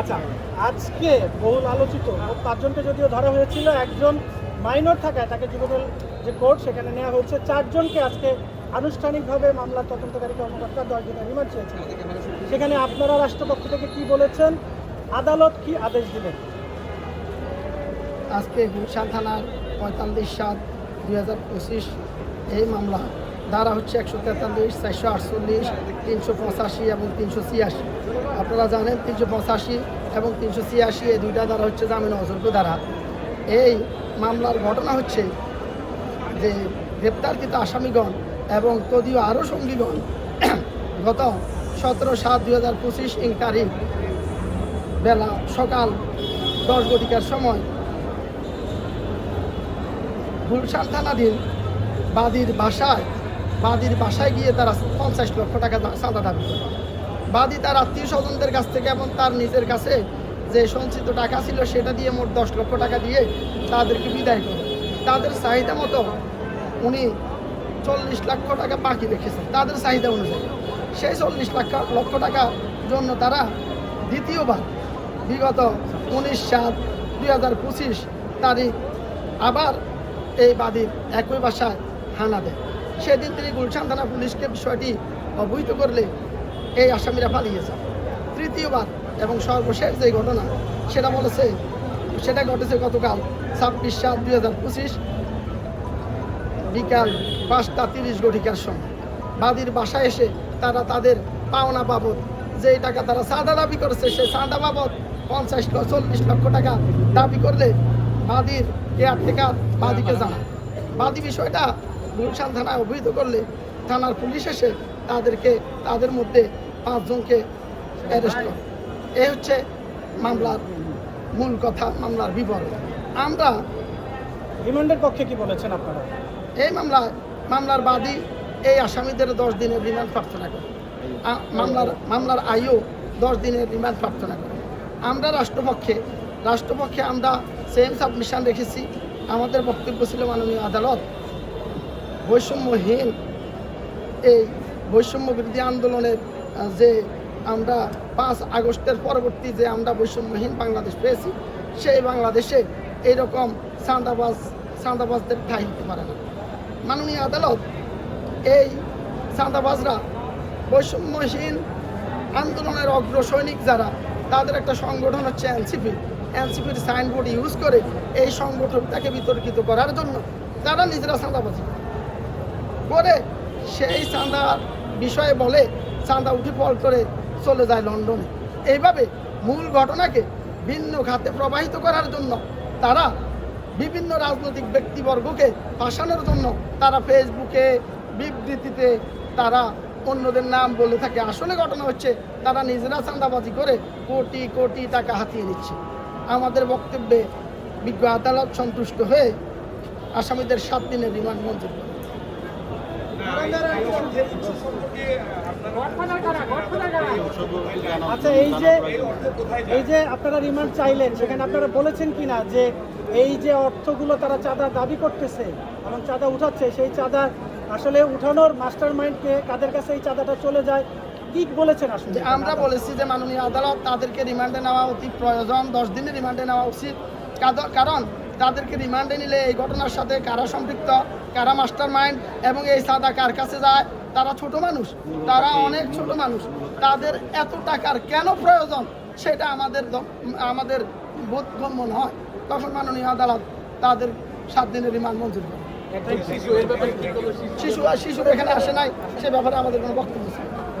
আচ্ছা আজকে বহুল আলোচিত পাঁচজনকে যদিও ধরা হয়েছিল, একজন মাইনর থাকায় তাকে যুবদল যে কোর্ট, সেখানে নেওয়া হয়েছে। চারজনকে আজকে আনুষ্ঠানিকভাবে মামলার তদন্তকারী কর্মকর্তা দশ দিনের রিমান্ড চেয়েছেন সেখানে আপনারা রাষ্ট্রপক্ষ থেকে কি বলেছেন? আদালত কি আদেশ দিলেন আজকে গুলশান থানার পঁয়তাল্লিশ সাত দুই এই মামলা ধারা হচ্ছে একশো তেতাল্লিশ, চারশো আটচল্লিশ, তিনশো পঁচাশি এবং তিনশো ছিয়াশি। আপনারা জানেন তিনশো পঁচাশি এবং তিনশো ছিয়াশি এই দুইটা ধারা হচ্ছে জামিন অযোগ্য ধারা। এই মামলার ঘটনা হচ্ছে যে গ্রেপ্তারকৃত আসামিগণ এবং তদীয় আরও সঙ্গীগণ গত সতেরো সাত দুই হাজার পঁচিশ ইং তারিখ বেলা সকাল দশ ঘটিকার সময় গুলশান থানাধীন বাদির বাসায় বাদীর বাসায় গিয়ে তারা পঞ্চাশ লক্ষ টাকা চাঁদা দাবি করে। বাদী তার আত্মীয় স্বজনদের কাছ থেকে এবং তার নিজের কাছে যে সঞ্চিত টাকা ছিল সেটা দিয়ে মোট দশ লক্ষ টাকা দিয়ে তাদেরকে বিদায় করে। তাদের চাহিদা মতো উনি চল্লিশ লক্ষ টাকা বাকি রেখেছেন। তাদের চাহিদা অনুযায়ী সেই চল্লিশ লক্ষ লক্ষ টাকার জন্য তারা দ্বিতীয়বার বিগত উনিশ সাত দুই হাজার পঁচিশ তারিখ আবার এই বাদীর একই বাসায় হানা দেয়। সেদিন তিনি গুলশান থানা পুলিশকে বিষয়টি অবহিত করলে এই আসামিরা পালিয়ে যায় তৃতীয়বার এবং সর্বশেষ যে ঘটনা, সেটা বলেছে, সেটা ঘটেছে গতকাল ছাব্বিশ সাত দুই হাজার পঁচিশ বিকাল পাঁচটা তিরিশ ঘটিকার সময়। বাদীর বাসায় এসে তারা তাদের পাওনা বাবদ যে টাকা তারা চাঁদা দাবি করেছে, সেই চাঁদা বাবদ পঞ্চাশ চল্লিশ লক্ষ টাকা দাবি করলে বাদির বাদীর কেয়ারটেকার বাদীকে জানায়। বাদী বিষয়টা গুলশান থানায় অভিহিত করলে থানার পুলিশ এসে তাদেরকে তাদের মধ্যে পাঁচজনকে অ্যারেস্ট করে। এ হচ্ছে মামলার মূল কথা মামলার বিবরণ। আমরা রিমান্ডের পক্ষে কি বলেছেন আপনারা? এই মামলায় মামলার বাদী এই আসামিদের দশ দিনের রিমান্ড প্রার্থনা করে। মামলার মামলার আয়ু দশ দিনের রিমান্ড প্রার্থনা করে। আমরা রাষ্ট্রপক্ষে রাষ্ট্রপক্ষে আমরা সেম সাবমিশন রেখেছি। আমাদের বক্তব্য ছিল মাননীয় আদালত। বৈষম্যহীন এই বৈষম্য বিরোধী আন্দোলনের যে আমরা পাঁচ আগস্টের পরবর্তী যে আমরা বৈষম্যহীন বাংলাদেশ পেয়েছি, সেই বাংলাদেশে এইরকম চাঁদাবাজ, চাঁদাবাজদের ঠাই দিতে পারে না। মাননীয় আদালত এই চাঁদাবাজরা বৈষম্যহীন আন্দোলনের অগ্র সৈনিক যারা, তাদের একটা সংগঠন হচ্ছে এনসিপি। এনসিপির সাইনবোর্ড ইউজ করে এই সংগঠনটাকে বিতর্কিত করার জন্য তারা নিজেরা চাঁদাবাজি করে। সেই চাঁদার বিষয়ে বলে চাঁদা উঠে পল করে চলে যায় লন্ডনে। এইভাবে মূল ঘটনাকে ভিন্ন খাতে প্রবাহিত করার জন্য তারা বিভিন্ন রাজনৈতিক ব্যক্তিবর্গকে ফাঁসানোর জন্য তারা ফেসবুকে বিবৃতিতে তারা অন্যদের নাম বলে থাকে। আসলে ঘটনা হচ্ছে তারা নিজেরা চাঁদাবাজি করে কোটি কোটি টাকা হাতিয়ে নিচ্ছে। আমাদের বক্তব্যে বিজ্ঞ আদালত সন্তুষ্ট হয়ে আসামিদের সাত দিনের রিমান্ড মঞ্জুর করে। আচ্ছা এই যে এই যে আপনারা রিমান্ড চাইলেন, সেখানে আপনারা বলেছেন কিনা যে এই যে অর্থগুলো তারা চাঁদা দাবি করতেছে এবং চাঁদা উঠাচ্ছে, সেই চাঁদা আসলে উঠানোর মাস্টার মাইন্ডকে কাদের কাছে এই চাঁদাটা চলে যায়, কি বলেছেন আসলে? আমরা বলেছি যে মাননীয় আদালত তাদেরকে রিমান্ডে নেওয়া অতি প্রয়োজন, দশ দিনের রিমান্ডে নেওয়া উচিত। কারণ তাদেরকে রিমান্ডে নিলে এই ঘটনার সাথে কারা সম্পৃক্ত কারা মাস্টার মাইন্ড এবং এই সাদা কার কাছে যায় তারা ছোট মানুষ তারা অনেক ছোট মানুষ। তাদের এত টাকার কেন প্রয়োজন সেটা আমাদের আমাদের বোধগম্য নয়। তখন মাননীয় আদালত তাদের সাত দিনের রিমান্ড মঞ্জুর করে শিশু শিশু? এখানে আসে নাই সে ব্যাপারে আমাদের কোনো বক্তব্য ছিল।